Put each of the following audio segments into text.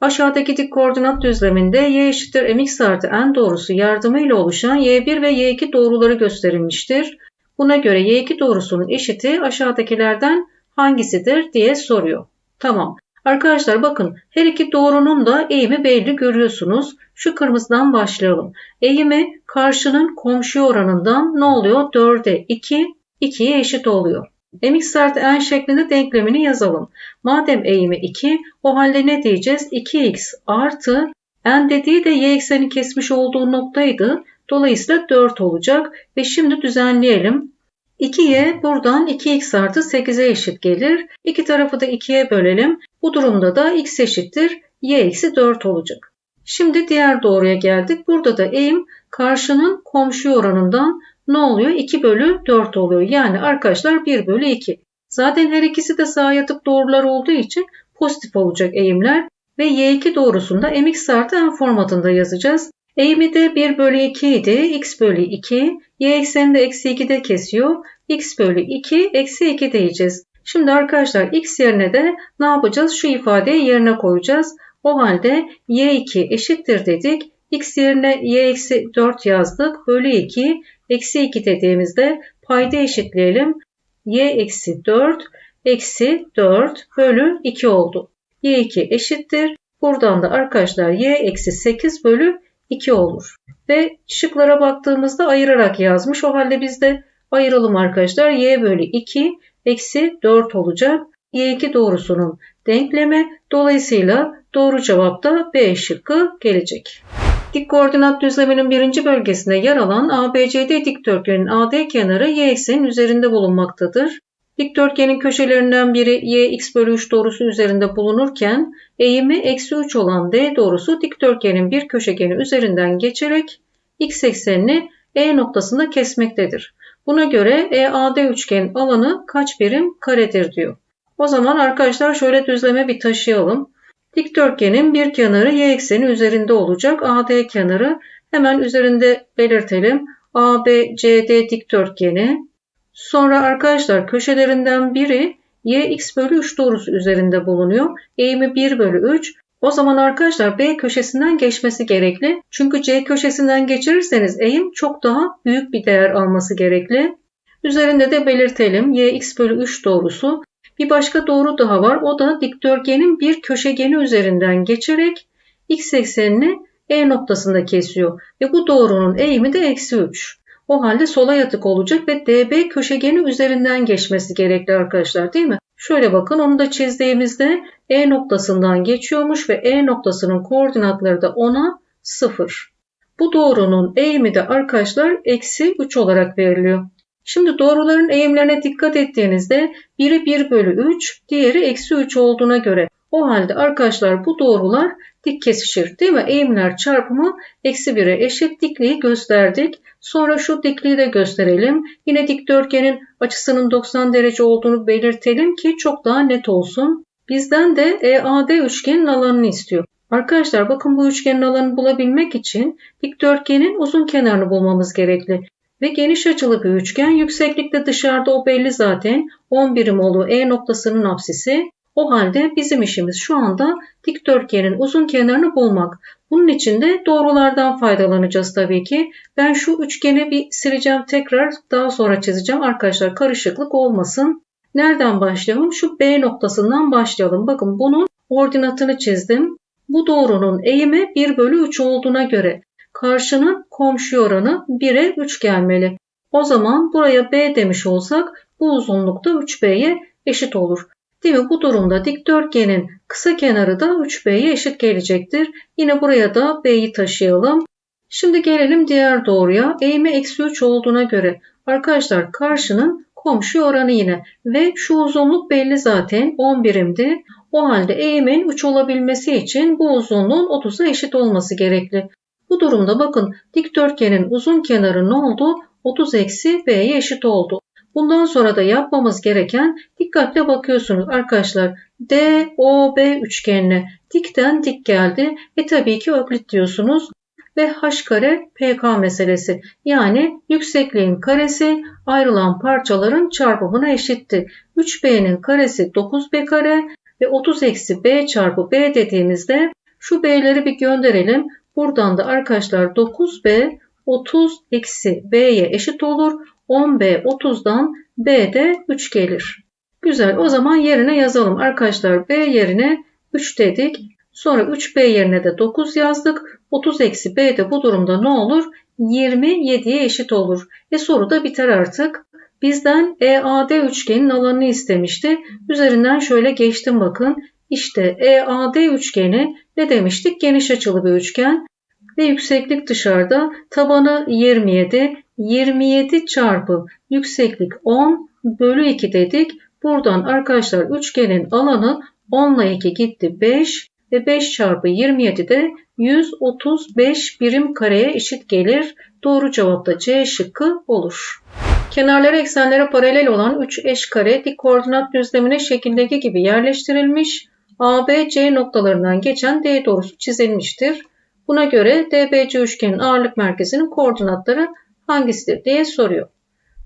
Aşağıdaki dik koordinat düzleminde y eşittir mx artı n doğrusu yardımıyla oluşan y1 ve y2 doğruları gösterilmiştir. Buna göre y2 doğrusunun eşiti aşağıdakilerden hangisidir diye soruyor. Tamam. Arkadaşlar bakın her iki doğrunun da eğimi belli görüyorsunuz. Şu kırmızıdan başlayalım. Eğimi karşının komşu oranından ne oluyor? 4'e 2, 2'ye eşit oluyor. Mx artı n şeklinde denklemini yazalım. Madem eğimi 2 o halde ne diyeceğiz? 2x artı n dediği de y ekseni kesmiş olduğu noktaydı. Dolayısıyla 4 olacak ve şimdi düzenleyelim. 2y buradan 2x artı 8'e eşit gelir. İki tarafı da 2'ye bölelim. Bu durumda da x eşittir y eksi 4 olacak. Şimdi diğer doğruya geldik. Burada da eğim karşının komşu oranından ne oluyor? 2 bölü 4 oluyor. Yani arkadaşlar 1 bölü 2. Zaten her ikisi de sağa yatık doğrular olduğu için pozitif olacak eğimler. Ve y2 doğrusunda mx artı n formatında yazacağız. Eğimi de 1 bölü 2 idi. x bölü 2. Y ekseni de eksi 2'de kesiyor. x bölü 2 eksi 2 diyeceğiz. Şimdi arkadaşlar x yerine de ne yapacağız? Şu ifadeyi yerine koyacağız. O halde y2 eşittir dedik. x yerine y eksi 4 yazdık. Bölü 2 eksi 2 dediğimizde payda eşitleyelim. y eksi 4 eksi 4 bölü 2 oldu. y2 eşittir. Buradan da arkadaşlar y eksi 8 bölü 2 olur. Ve şıklara baktığımızda ayırarak yazmış. O halde biz de ayıralım arkadaşlar. y bölü 2 eksi 4 olacak. y2 doğrusunun denklemi. Dolayısıyla doğru cevap da B şıkkı gelecek. Dik koordinat düzleminin birinci bölgesinde yer alan ABCD dikdörtgenin AD kenarı y eksenin üzerinde bulunmaktadır. Dikdörtgenin köşelerinden biri y x bölü 3 doğrusu üzerinde bulunurken eğimi eksi 3 olan d doğrusu dikdörtgenin bir köşegeni üzerinden geçerek x eksenini E noktasında kesmektedir. Buna göre EAD üçgen alanı kaç birim karedir diyor. O zaman arkadaşlar şöyle düzleme bir taşıyalım. Dikdörtgenin bir kenarı y ekseni üzerinde olacak. AD kenarı hemen üzerinde belirtelim. ABCD dikdörtgeni Sonra arkadaşlar köşelerinden biri y x bölü 3 doğrusu üzerinde bulunuyor. Eğimi 1 bölü 3. O zaman arkadaşlar B köşesinden geçmesi gerekli. Çünkü C köşesinden geçirirseniz eğim çok daha büyük bir değer alması gerekli. Üzerinde de belirtelim y x bölü 3 doğrusu. Bir başka doğru daha var. O da dikdörtgenin bir köşegeni üzerinden geçerek x eksenini E noktasında kesiyor. Ve bu doğrunun eğimi de eksi 3. O halde sola yatık olacak ve DB köşegeni üzerinden geçmesi gerekli arkadaşlar değil mi? Şöyle bakın onu da çizdiğimizde E noktasından geçiyormuş ve E noktasının koordinatları da 10'a 0. Bu doğrunun eğimi de arkadaşlar eksi 3 olarak veriliyor. Şimdi doğruların eğimlerine dikkat ettiğinizde biri 1 bölü 3, diğeri eksi 3 olduğuna göre o halde arkadaşlar bu doğrular dik kesişir değil mi? Eğimler çarpımı eksi 1'e eşit dikliği gösterdik. Sonra şu dikliği de gösterelim. Yine dikdörtgenin açısının 90 derece olduğunu belirtelim ki çok daha net olsun. Bizden de EAD üçgenin alanını istiyor. Arkadaşlar bakın bu üçgenin alanını bulabilmek için dikdörtgenin uzun kenarını bulmamız gerekli. Ve geniş açılı bir üçgen yükseklikte dışarıda o belli zaten 10 birim E noktasının apsisi. O halde bizim işimiz şu anda dikdörtgenin uzun kenarını bulmak. Bunun için de doğrulardan faydalanacağız tabii ki. Ben şu üçgeni bir sileceğim tekrar daha sonra çizeceğim. Arkadaşlar karışıklık olmasın. Nereden başlayalım? Şu B noktasından başlayalım. Bakın bunun ordinatını çizdim. Bu doğrunun eğimi 1 bölü 3 olduğuna göre karşının komşu oranı 1'e 3 gelmeli. O zaman buraya B demiş olsak bu uzunlukta 3B'ye eşit olur. Değil mi? Bu durumda dikdörtgenin kısa kenarı da 3B'ye eşit gelecektir. Yine buraya da B'yi taşıyalım. Şimdi gelelim diğer doğruya. Eğimi eksi 3 olduğuna göre arkadaşlar karşının komşu oranı yine ve şu uzunluk belli zaten 10 birimdi. O halde eğimin 3 olabilmesi için bu uzunluğun 30'a eşit olması gerekli. Bu durumda bakın dikdörtgenin uzun kenarı ne oldu? 30 eksi B'ye eşit oldu. Bundan sonra da yapmamız gereken dikkatle bakıyorsunuz arkadaşlar. DOB üçgenine dikten dik geldi. E tabii ki öklit diyorsunuz. Ve h kare pk meselesi. Yani yüksekliğin karesi ayrılan parçaların çarpımına eşitti. 3b'nin karesi 9b kare ve 30 eksi b çarpı b dediğimizde Şu b'leri bir gönderelim. Buradan da arkadaşlar 9b 30 eksi b'ye eşit olur. 10b 30'dan b de 3 gelir. Güzel o zaman yerine yazalım. Arkadaşlar b yerine 3 dedik. Sonra 3b yerine de 9 yazdık. 30 eksi b de bu durumda ne olur? 27'ye eşit olur. E soru da biter artık. Bizden EAD üçgenin alanını istemişti. Üzerinden şöyle geçtim bakın. İşte EAD üçgeni ne demiştik? Geniş açılı bir üçgen ve yükseklik dışarıda. Tabanı 27. 27 çarpı yükseklik 10 bölü 2 dedik. Buradan arkadaşlar üçgenin alanı 10 ile 2 gitti 5 ve 5 çarpı 27 de 135 birim kareye eşit gelir. Doğru cevap da C şıkkı olur. Kenarları eksenlere paralel olan 3 eş kare dik koordinat düzlemine şekildeki gibi yerleştirilmiş. ABC noktalarından geçen D doğrusu çizilmiştir. Buna göre DBC üçgenin ağırlık merkezinin koordinatları hangisidir diye soruyor.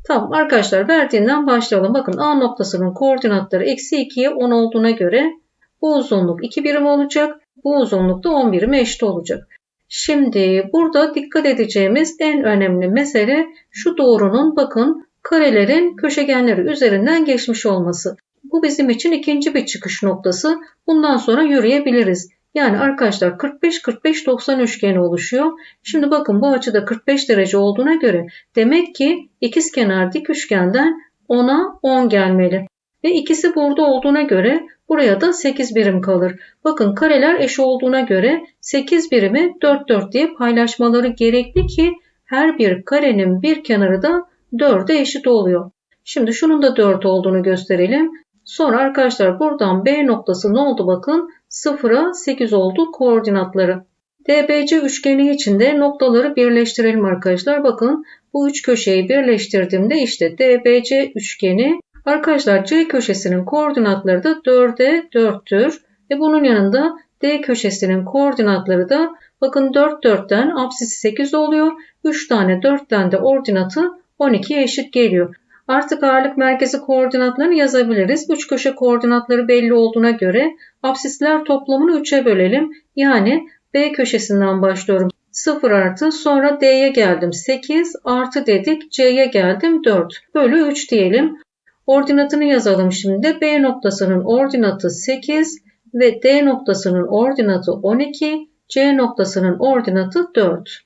Tamam arkadaşlar verdiğinden başlayalım. Bakın A noktasının koordinatları eksi 2'ye 10 olduğuna göre bu uzunluk 2 birim olacak. Bu uzunluk da 10 birime eşit olacak. Şimdi burada dikkat edeceğimiz en önemli mesele şu doğrunun bakın karelerin köşegenleri üzerinden geçmiş olması. Bu bizim için ikinci bir çıkış noktası. Bundan sonra yürüyebiliriz. Yani arkadaşlar 45-45-90 üçgeni oluşuyor. Şimdi bakın bu açıda 45 derece olduğuna göre demek ki ikizkenar dik üçgenden 10'a 10 gelmeli. Ve ikisi burada olduğuna göre buraya da 8 birim kalır. Bakın kareler eş olduğuna göre 8 birimi 4 4 diye paylaşmaları gerekli ki her bir karenin bir kenarı da 4'e eşit oluyor. Şimdi şunun da 4 olduğunu gösterelim. Sonra arkadaşlar buradan B noktası ne oldu bakın 0'a 8 oldu koordinatları. DBC üçgeni içinde noktaları birleştirelim arkadaşlar. Bakın bu üç köşeyi birleştirdiğimde işte DBC üçgeni arkadaşlar C köşesinin koordinatları da 4'e 4'tür. Ve bunun yanında D köşesinin koordinatları da bakın 4 4'ten apsisi 8 oluyor. 3 tane 4'ten de ordinatı 12'ye eşit geliyor. Artık ağırlık merkezi koordinatlarını yazabiliriz. Üç köşe koordinatları belli olduğuna göre absisler toplamını 3'e bölelim. Yani B köşesinden başlıyorum. 0 artı sonra D'ye geldim 8 artı dedik C'ye geldim 4 bölü 3 diyelim. Ordinatını yazalım şimdi. B noktasının ordinatı 8 ve D noktasının ordinatı 12, C noktasının ordinatı 4.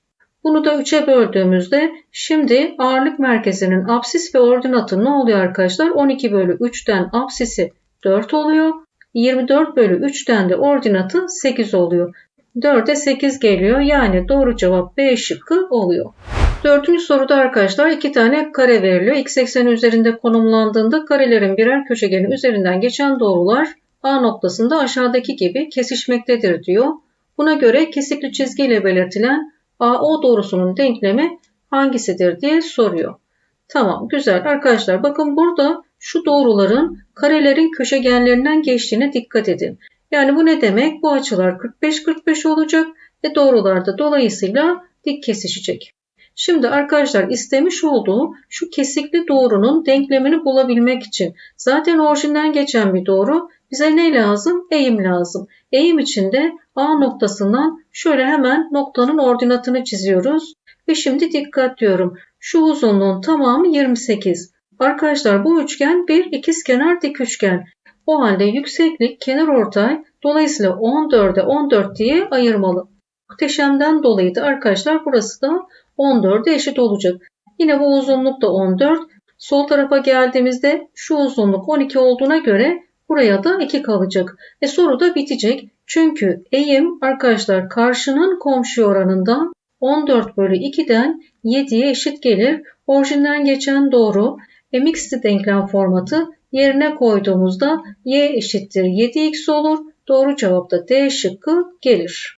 Bunu da 3'e böldüğümüzde şimdi ağırlık merkezinin apsis ve ordinatı ne oluyor arkadaşlar? 12 bölü 3'ten apsisi 4 oluyor. 24 bölü 3'ten de ordinatı 8 oluyor. 4'e 8 geliyor. Yani doğru cevap B şıkkı oluyor. Dördüncü soruda arkadaşlar iki tane kare veriliyor. X ekseni üzerinde konumlandığında karelerin birer köşegeni üzerinden geçen doğrular A noktasında aşağıdaki gibi kesişmektedir diyor. Buna göre kesikli çizgiyle belirtilen AO doğrusunun denklemi hangisidir diye soruyor. Tamam güzel arkadaşlar bakın burada şu doğruların karelerin köşegenlerinden geçtiğine dikkat edin. Yani bu ne demek? Bu açılar 45-45 olacak ve doğrular da dolayısıyla dik kesişecek. Şimdi arkadaşlar istemiş olduğu şu kesikli doğrunun denklemini bulabilmek için zaten orijinden geçen bir doğru bize ne lazım? Eğim lazım. Eğim içinde A noktasından şöyle hemen noktanın ordinatını çiziyoruz. Ve şimdi dikkat diyorum. Şu uzunluğun tamamı 28. Arkadaşlar bu üçgen bir ikizkenar dik üçgen. O halde yükseklik kenar ortay dolayısıyla 14'e 14 diye ayırmalı. Muhteşemden dolayı da arkadaşlar burası da 14'e eşit olacak. Yine bu uzunluk da 14. Sol tarafa geldiğimizde şu uzunluk 12 olduğuna göre buraya da 2 kalacak. E soru da bitecek. Çünkü eğim arkadaşlar karşının komşu oranından 14 bölü 2'den 7'ye eşit gelir. Orijinden geçen doğru mx'li denklem formatı yerine koyduğumuzda y eşittir 7x olur. Doğru cevap da D şıkkı gelir.